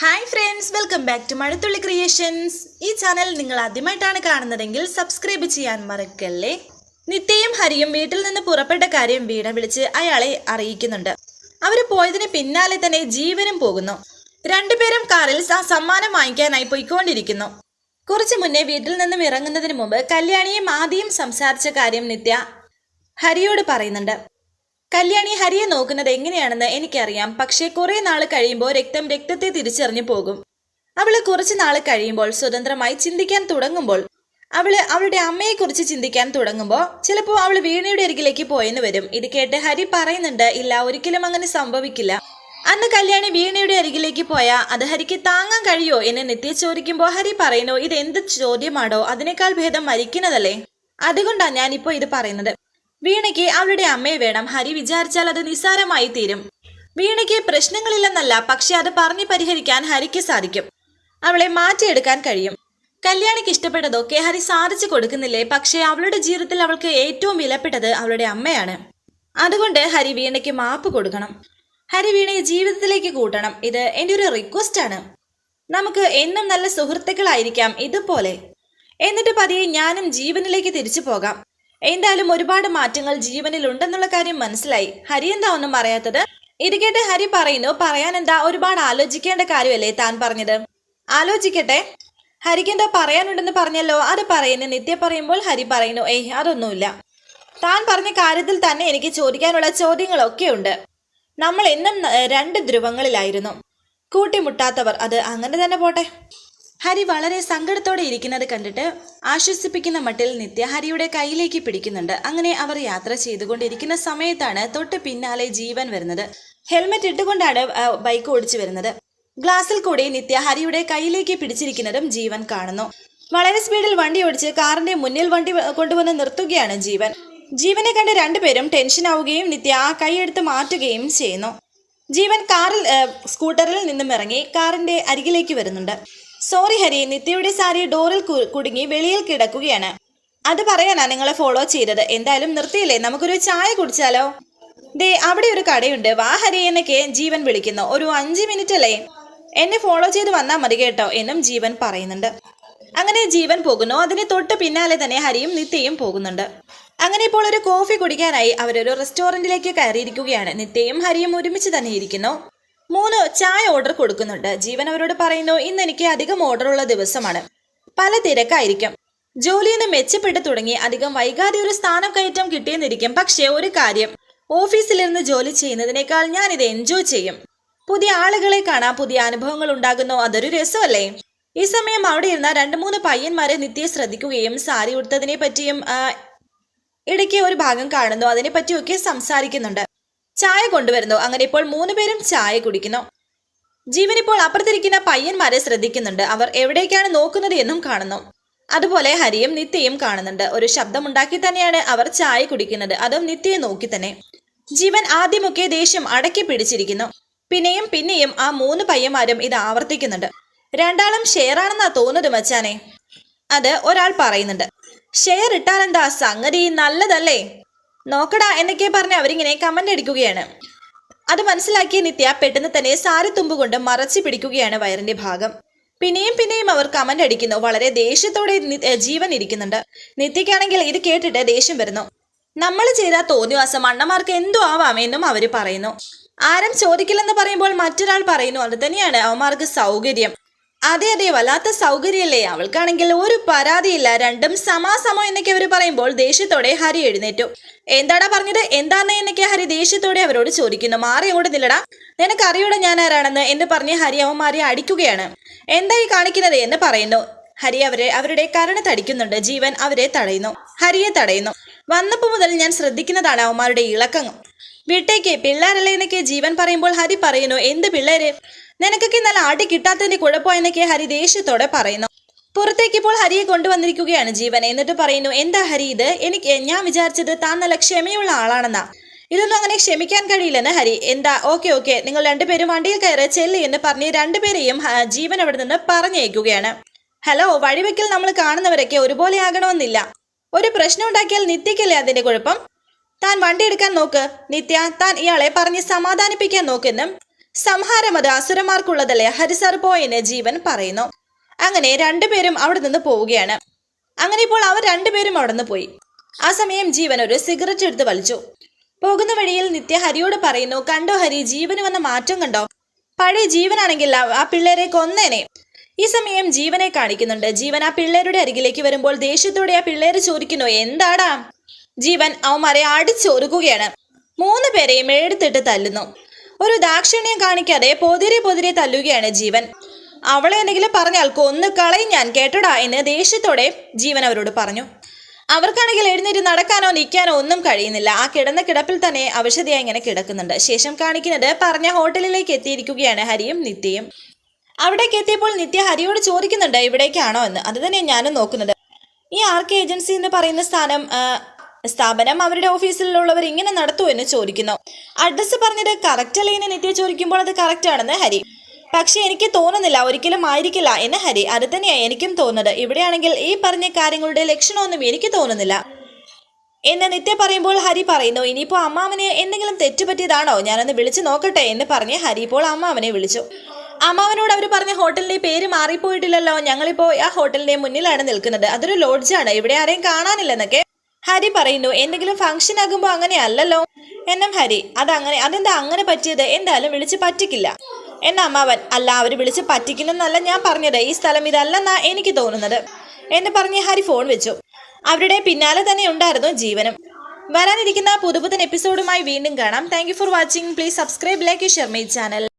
Hi friends welcome back to Mazhathulli creations ഈ channel നിങ്ങൾ ആദ്യമായിട്ടാണ് കാണുന്നതെങ്കിൽ സബ്സ്ക്രൈബ് ചെയ്യാൻ മറക്കല്ലേ? നിത്യയും ഹരിയും വീട്ടിൽ നിന്ന് പുറപ്പെട്ട കാര്യം വീണ വിളിച്ച് അയാളെ അറിയിക്കുന്നുണ്ട്. അവർ പോയതിന് പിന്നാലെ തന്നെ ജീവനും പോകുന്നു. രണ്ടുപേരും കാറിൽ ആ സമ്മാനം വാങ്ങിക്കാനായി പോയിക്കൊണ്ടിരിക്കുന്നു. കുറച്ചു മുന്നേ വീട്ടിൽ നിന്നും ഇറങ്ങുന്നതിന് മുമ്പ് കല്യാണിയും ആദ്യം സംസാരിച്ച കാര്യം നിത്യ ഹരിയോട് പറയുന്നുണ്ട്. കല്യാണി ഹരിയെ നോക്കുന്നത് എങ്ങനെയാണെന്ന് എനിക്കറിയാം. പക്ഷേ കുറെ നാൾ കഴിയുമ്പോൾ രക്തം രക്തത്തെ തിരിച്ചറിഞ്ഞു പോകും. അവൾ കുറച്ച് നാൾ കഴിയുമ്പോൾ സ്വതന്ത്രമായി ചിന്തിക്കാൻ തുടങ്ങുമ്പോൾ അവൾ അവളുടെ അമ്മയെക്കുറിച്ച് ചിന്തിക്കാൻ തുടങ്ങുമ്പോൾ ചിലപ്പോൾ അവൾ വീണയുടെ അരികിലേക്ക് പോയെന്ന് വരും. ഇത് കേട്ട് ഹരി പറയുന്നുണ്ട് ഇല്ല ഒരിക്കലും അങ്ങനെ സംഭവിക്കില്ല. അന്ന് കല്യാണി വീണയുടെ അരികിലേക്ക് പോയാൽ അത് ഹരിക്ക് താങ്ങാൻ കഴിയോ? എന്ന് നിത്യ ചോദിക്കുമ്പോൾ ഹരി പറയുന്നു ഇത് എന്ത് ചോദ്യമാണോ അതിനേക്കാൾ ഭേദം മരിക്കുന്നതല്ലേ? അതുകൊണ്ടാണ് ഞാനിപ്പോൾ ഇത് പറയുന്നത്. വീണയ്ക്ക് അവളുടെ അമ്മയെ വേണം. ഹരി വിചാരിച്ചാൽ അത് നിസ്സാരമായി തീരും. വീണയ്ക്ക് പ്രശ്നങ്ങളില്ലെന്നല്ല പക്ഷെ അത് പറഞ്ഞു പരിഹരിക്കാൻ ഹരിക്ക് സാധിക്കും. അവളെ മാറ്റിയെടുക്കാൻ കഴിയും. കല്യാണിക്ക് ഇഷ്ടപ്പെട്ടതൊക്കെ ഹരി സാധിച്ചു കൊടുക്കുന്നില്ലേ പക്ഷേ അവളുടെ ജീവിതത്തിൽ അവൾക്ക് ഏറ്റവും വിലപ്പെട്ടത് അവളുടെ അമ്മയാണ്. അതുകൊണ്ട് ഹരി വീണയ്ക്ക് മാപ്പ് കൊടുക്കണം. ഹരി വീണയെ ജീവിതത്തിലേക്ക് കൂട്ടണം. ഇത് എന്റെ ഒരു റിക്വസ്റ്റ് ആണ്. നമുക്ക് എന്നും നല്ല സുഹൃത്തുക്കളായിരിക്കാം ഇതുപോലെ. എന്നിട്ട് പതിയെ ഞാനും ജീവനിലേക്ക് തിരിച്ചു പോകാം. എന്തായാലും ഒരുപാട് മാറ്റങ്ങൾ ജീവനിൽ ഉണ്ടെന്നുള്ള കാര്യം മനസ്സിലായി. ഹരി എന്താ ഒന്നും പറയാത്തത്? ഇത് കേട്ട് ഹരി പറയുന്നു പറയാൻ എന്താ ഒരുപാട് ആലോചിക്കേണ്ട കാര്യമല്ലേ താൻ പറഞ്ഞത്? ആലോചിക്കട്ടെ. ഹരിക്ക് എന്താ പറയാനുണ്ടെന്ന് പറഞ്ഞല്ലോ അത് പറയുന്നു. നിത്യ പറയുമ്പോൾ ഹരി പറയുന്നു ഏയ് അതൊന്നുമില്ല. താൻ പറഞ്ഞ കാര്യത്തിൽ തന്നെ എനിക്ക് ചോദിക്കാനുള്ള ചോദ്യങ്ങളൊക്കെ ഉണ്ട് നമ്മൾ എന്നും രണ്ട് ധ്രുവങ്ങളിലായിരുന്നു. കൂട്ടിമുട്ടാത്തവർ അത് അങ്ങനെ തന്നെ പോട്ടെ. ഹരി വളരെ സങ്കടത്തോടെ ഇരിക്കുന്നത് കണ്ടിട്ട് ആശ്വസിപ്പിക്കുന്ന മട്ടിൽ നിത്യ ഹരിയുടെ കയ്യിലേക്ക് പിടിക്കുന്നുണ്ട്. അങ്ങനെ അവർ യാത്ര ചെയ്തുകൊണ്ടിരിക്കുന്ന സമയത്താണ് തൊട്ട് പിന്നാലെ ജീവൻ വരുന്നത്. ഹെൽമെറ്റ് ഇട്ടുകൊണ്ടാണ് ബൈക്ക് ഓടിച്ചു വരുന്നത്. ഗ്ലാസിൽ കൂടി നിത്യ ഹരിയുടെ കയ്യിലേക്ക് പിടിച്ചിരിക്കുന്നതും ജീവൻ കാണുന്നു. വളരെ സ്പീഡിൽ വണ്ടി ഓടിച്ച് കാറിന്റെ മുന്നിൽ വണ്ടി കൊണ്ടുവന്ന് നിർത്തുകയാണ് ജീവൻ. ജീവനെ കണ്ട് രണ്ടുപേരും ടെൻഷൻ ആവുകയും നിത്യ ആ കൈയെടുത്ത് മാറ്റുകയും ചെയ്യുന്നു. ജീവൻ കാറിൽ സ്കൂട്ടറിൽ നിന്നും ഇറങ്ങി കാറിന്റെ അരികിലേക്ക് വരുന്നുണ്ട്. സോറി ഹരി. നിത്യയുടെ സാരി ഡോറിൽ കുടുങ്ങി വെളിയിൽ കിടക്കുകയാണ്. അത് പറയാനാ നിങ്ങളെ ഫോളോ ചെയ്തത്. എന്തായാലും നിർത്തിയില്ലേ? നമുക്കൊരു ചായ കുടിച്ചാലോ? ദേ അവിടെ ഒരു കടയുണ്ട്. വാ ഹരി എന്നൊക്കെ ജീവൻ വിളിക്കുന്നു. ഒരു അഞ്ച് മിനിറ്റ് അല്ലേ എന്നെ ഫോളോ ചെയ്ത് വന്നാൽ മതി കേട്ടോ എന്നും ജീവൻ പറയുന്നുണ്ട്. അങ്ങനെ ജീവൻ പോകുന്നു. അതിന് തൊട്ട് പിന്നാലെ തന്നെ ഹരിയും നിത്യയും പോകുന്നുണ്ട്. അങ്ങനെ ഇപ്പോൾ ഒരു കോഫി കുടിക്കാനായി അവരൊരു റെസ്റ്റോറന്റിലേക്ക് കയറിയിരിക്കുകയാണ്. നിത്യയും ഹരിയും ഒരുമിച്ച് തന്നെ ഇരിക്കുന്നു. മൂന്ന് ചായ ഓർഡർ കൊടുക്കുന്നുണ്ട്. ജീവൻ അവരോട് പറയുന്നു ഇന്ന് എനിക്ക് അധികം ഓർഡർ ഉള്ള ദിവസമാണ്. പല തിരക്കായിരിക്കും. ജോലിന്ന് മെച്ചപ്പെട്ടു തുടങ്ങി. അധികം വൈകാതെ ഒരു സ്ഥാനം കയറ്റം കിട്ടിയെന്നിരിക്കും. പക്ഷേ ഒരു കാര്യം. ഓഫീസിലിരുന്ന് ജോലി ചെയ്യുന്നതിനേക്കാൾ ഞാൻ ഇത് എൻജോയ് ചെയ്യും. പുതിയ ആളുകളെ കാണാൻ പുതിയ അനുഭവങ്ങൾ ഉണ്ടാകുന്നു. അതൊരു രസമല്ലേ? ഈ സമയം അവിടെ ഇരുന്ന രണ്ട് മൂന്ന് പയ്യന്മാരെ നിത്യ ശ്രദ്ധിക്കുകയും സാരി ഉടുത്തതിനെ പറ്റിയും ഇടയ്ക്ക് ഒരു ഭാഗം കാണുന്നു. അതിനെപ്പറ്റിയൊക്കെ സംസാരിക്കുന്നുണ്ട്. ചായ കൊണ്ടുവരുന്നു. അങ്ങനെ ഇപ്പോൾ മൂന്ന് പേരും ചായ കുടിക്കുന്നു. ജീവൻ ഇപ്പോൾ അപ്പുറത്തിരിക്കുന്ന പയ്യന്മാരെ ശ്രദ്ധിക്കുന്നുണ്ട്. അവർ എവിടേക്കാണ് നോക്കുന്നത് എന്നും കാണുന്നു. അതുപോലെ ഹരിയും നിത്യയും കാണുന്നുണ്ട്. ഒരു ശബ്ദമുണ്ടാക്കി തന്നെയാണ് അവർ ചായ കുടിക്കുന്നത്. അതും നിത്യയെ നോക്കി തന്നെ. ജീവൻ ആദ്യമൊക്കെ ദേഷ്യം അടക്കി പിടിച്ചിരിക്കുന്നു. പിന്നെയും പിന്നെയും ആ മൂന്ന് പയ്യന്മാരും ഇത് ആവർത്തിക്കുന്നുണ്ട്. രണ്ടാളും ഷെയർ ആണെന്നാ തോന്നുന്നത് മച്ചാനെ? അത് ഒരാൾ പറയുന്നുണ്ട്. ഷെയർ ഇട്ടാൽ എന്താ സംഗതി? നല്ലതല്ലേ? നോക്കടാ എന്നൊക്കെ പറഞ്ഞ് അവരിങ്ങനെ കമന്റ് അടിക്കുകയാണ്. അത് മനസ്സിലാക്കിയ നിത്യ പെട്ടെന്ന് തന്നെ സാരി തുമ്പ് കൊണ്ട് മറച്ചു പിടിക്കുകയാണ് വയറിന്റെ ഭാഗം. പിന്നെയും പിന്നെയും അവർ കമന്റ് അടിക്കുന്നു. വളരെ ദേഷ്യത്തോടെ ജീവൻ ഇരിക്കുന്നുണ്ട്. നിത്യക്കാണെങ്കിൽ ഇത് കേട്ടിട്ട് ദേഷ്യം വരുന്നു. നമ്മൾ ചെയ്ത തോന്നിവാസം അണ്ണമാർക്ക് എന്തോ ആവാം എന്നും അവർ പറയുന്നു. ആരും ചോദിക്കില്ലെന്ന് പറയുമ്പോൾ മറ്റൊരാൾ പറയുന്നു. അത് തന്നെയാണ് അവന്മാർക്ക് സൗകര്യം. അതെ അതെ വല്ലാത്ത സൗകര്യമല്ലേ? അവൾക്കാണെങ്കിൽ ഒരു പരാതിയില്ല. രണ്ടും സമാസമോ എന്നൊക്കെ അവർ പറയുമ്പോൾ ദേഷ്യത്തോടെ ഹരി എഴുന്നേറ്റു. എന്താടാ പറഞ്ഞത്? എന്താന്ന് എന്നൊക്കെ ഹരി ദേഷ്യത്തോടെ അവരോട് ചോദിക്കുന്നു. മാറി അങ്ങോട്ട് നില്ലടാ. നിനക്ക് അറിയൂടെ ഞാൻ ആരാണെന്ന് എന്ന് പറഞ്ഞ് ഹരി അവന്മാരെ അടിക്കുകയാണ്. എന്തായി കാണിക്കുന്നത് എന്ന് പറയുന്നു. ഹരി അവരെ അവരുടെ കരണ തടിക്കുന്നുണ്ട്. ജീവൻ അവരെ തടയുന്നു. ഹരിയെ തടയുന്നു. വന്നപ്പോ മുതൽ ഞാൻ ശ്രദ്ധിക്കുന്നതാണ് അവന്മാരുടെ ഇളക്കം. വിട്ടേക്ക്. പിള്ളേരല്ലേ എന്നൊക്കെ ജീവൻ പറയുമ്പോൾ ഹരി പറയുന്നു എന്ത് പിള്ളേര്? നിനക്കൊക്കെ നല്ല അടി കിട്ടാത്തതിന്റെ കുഴപ്പം എന്നൊക്കെ ഹരി ദേഷ്യത്തോടെ പറയുന്നു. പുറത്തേക്ക് ഇപ്പോൾ ഹരിയെ കൊണ്ടുവന്നിരിക്കുകയാണ് ജീവൻ. എന്നിട്ട് പറയുന്നു എന്താ ഹരി ഇത്? എനിക്ക് ഞാൻ വിചാരിച്ചത് താൻ നല്ല ക്ഷമയുള്ള ആളാണെന്നാ. ഇതൊന്നും അങ്ങനെ ക്ഷമിക്കാൻ കഴിയില്ലെന്ന് ഹരി. എന്താ? Okay okay. നിങ്ങൾ രണ്ടുപേരും വണ്ടിയിൽ കയറി ചെല്ലി എന്ന് പറഞ്ഞ് രണ്ടുപേരെയും ജീവൻ അവിടെ നിന്ന് പറഞ്ഞയക്കുകയാണ്. ഹലോ വഴിവെക്കൽ നമ്മൾ കാണുന്നവരൊക്കെ ഒരുപോലെ ആകണമെന്നില്ല ഒരു പ്രശ്നം ഉണ്ടാക്കിയാൽ നിത്യക്കല്ലേ അതിന്റെ കുഴപ്പം? താൻ വണ്ടി എടുക്കാൻ നോക്ക്. നിത്യ താൻ ഇയാളെ പറഞ്ഞ് സമാധാനിപ്പിക്കാൻ നോക്കെന്നും സംഹാരം അത് അസുരന്മാർക്കുള്ളതല്ലേ? ഹരിസർ പോയെന്ന് ജീവൻ പറയുന്നു. അങ്ങനെ രണ്ടുപേരും അവിടെ നിന്ന് പോവുകയാണ്. അങ്ങനെ ഇപ്പോൾ അവർ രണ്ടുപേരും അവിടെ നിന്ന് പോയി. ആ സമയം ജീവൻ ഒരു സിഗരറ്റ് എടുത്ത് വലിച്ചു. പോകുന്ന വഴിയിൽ നിത്യ ഹരിയോട് പറയുന്നു കണ്ടോ ഹരി ജീവന് വന്ന മാറ്റം കണ്ടോ? പഴയ ജീവനാണെങ്കിൽ ആ പിള്ളേരെ കൊന്നേനെ. ഈ സമയം ജീവനെ കാണിക്കുന്നുണ്ട്. ജീവൻ ആ പിള്ളേരുടെ അരികിലേക്ക് വരുമ്പോൾ ദേഷ്യത്തോടെ ആ പിള്ളേര് ചോദിക്കുന്നു എന്താടാ? ജീവൻ അവന്മാരെ അടിച്ചൊരുക്കുകയാണ് മൂന്ന് പേരെയും എടുത്തിട്ട് തല്ലുന്നു. ഒരു ദാക്ഷിണ്യം കാണിക്കാതെ പൊതിരെ പൊതിരെ തല്ലുകയാണ് ജീവൻ. അവളെ എന്തെങ്കിലും പറഞ്ഞാൽ കൊന്ന് കളയും ഞാൻ കേട്ടടാ എന്ന് ദേഷ്യത്തോടെ ജീവൻ അവരോട് പറഞ്ഞു. അവർക്കാണെങ്കിൽ എഴുന്നേറ്റ് നടക്കാനോ നിൽക്കാനോ ഒന്നും കഴിയുന്നില്ല. ആ കിടന്ന കിടപ്പിൽ തന്നെ അവശതയായി ഇങ്ങനെ കിടക്കുന്നുണ്ട്. ശേഷം കാണിക്കുന്നത് പറഞ്ഞ ഹോട്ടലിലേക്ക് എത്തിയിരിക്കുകയാണ് ഹരിയും നിത്യയും. അവിടേക്ക് എത്തിയപ്പോൾ നിത്യ ഹരിയോട് ചോദിക്കുന്നുണ്ട് ഇവിടേക്കാണോ? എന്ന്. അത് തന്നെ ഞാനും നോക്കുന്നത്. ഈ ആർക്ക് ഏജൻസി എന്ന് പറയുന്ന സ്ഥാനം സ്ഥാപനം അവരുടെ ഓഫീസിലുള്ളവർ ഇങ്ങനെ നടത്തൂ എന്ന് ചോദിക്കുന്നു. അഡ്രസ്സ് പറഞ്ഞത് കറക്റ്റ് അല്ലേ എന്ന് നിത്യ ചോദിക്കുമ്പോൾ അത് കറക്റ്റ് ആണെന്ന് ഹരി. പക്ഷെ എനിക്ക് തോന്നുന്നില്ല ഒരിക്കലും ആയിരിക്കില്ല എന്ന് ഹരി. അത് തന്നെയാണ് എനിക്കും തോന്നുന്നത്. ഇവിടെയാണെങ്കിൽ ഈ പറഞ്ഞ കാര്യങ്ങളുടെ ലക്ഷണമൊന്നും എനിക്ക് തോന്നുന്നില്ല. എന്ന് നിത്യ പറയുമ്പോൾ ഹരി പറയുന്നു ഇനിയിപ്പോൾ അമ്മാവനെ എന്തെങ്കിലും തെറ്റുപറ്റിയതാണോ ഞാനൊന്ന് വിളിച്ചു നോക്കട്ടെ എന്ന് പറഞ്ഞ് ഹരി ഇപ്പോൾ അമ്മാവനെ വിളിച്ചു. അമ്മാവനോട് അവർ പറഞ്ഞ ഹോട്ടലിന്റെ പേര് മാറിപ്പോയിട്ടില്ലല്ലോ. ഞങ്ങളിപ്പോൾ ആ ഹോട്ടലിന്റെ മുന്നിലാണ് നിൽക്കുന്നത്. അതൊരു ലോഡ്ജാണ് ഇവിടെ ആരെയും കാണാനില്ലെന്നൊക്കെ ഹരി പറയുന്നു എന്തെങ്കിലും ഫംഗ്ഷൻ ആകുമ്പോൾ അങ്ങനെ അല്ലല്ലോ? എന്നും ഹരി അതങ്ങനെ അതെന്താ അങ്ങനെ പറ്റിയത്? എന്തായാലും വിളിച്ച് പറ്റിക്കില്ല. എന്ന അമ്മാവൻ അല്ല അവർ വിളിച്ച് പറ്റിക്കില്ലെന്നല്ല ഞാൻ പറഞ്ഞത്. ഈ സ്ഥലം ഇതല്ലെന്നാ എനിക്ക് തോന്നുന്നത്. എന്ന് പറഞ്ഞ് ഹരി ഫോൺ വെച്ചു. അവരുടെ പിന്നാലെ തന്നെ ഉണ്ടായിരുന്നു ജീവനും. വരാനിരിക്കുന്ന പുതുപുതൻ എപ്പിസോഡുമായി വീണ്ടും കാണാം. Thank for watching please subscribe like share my channel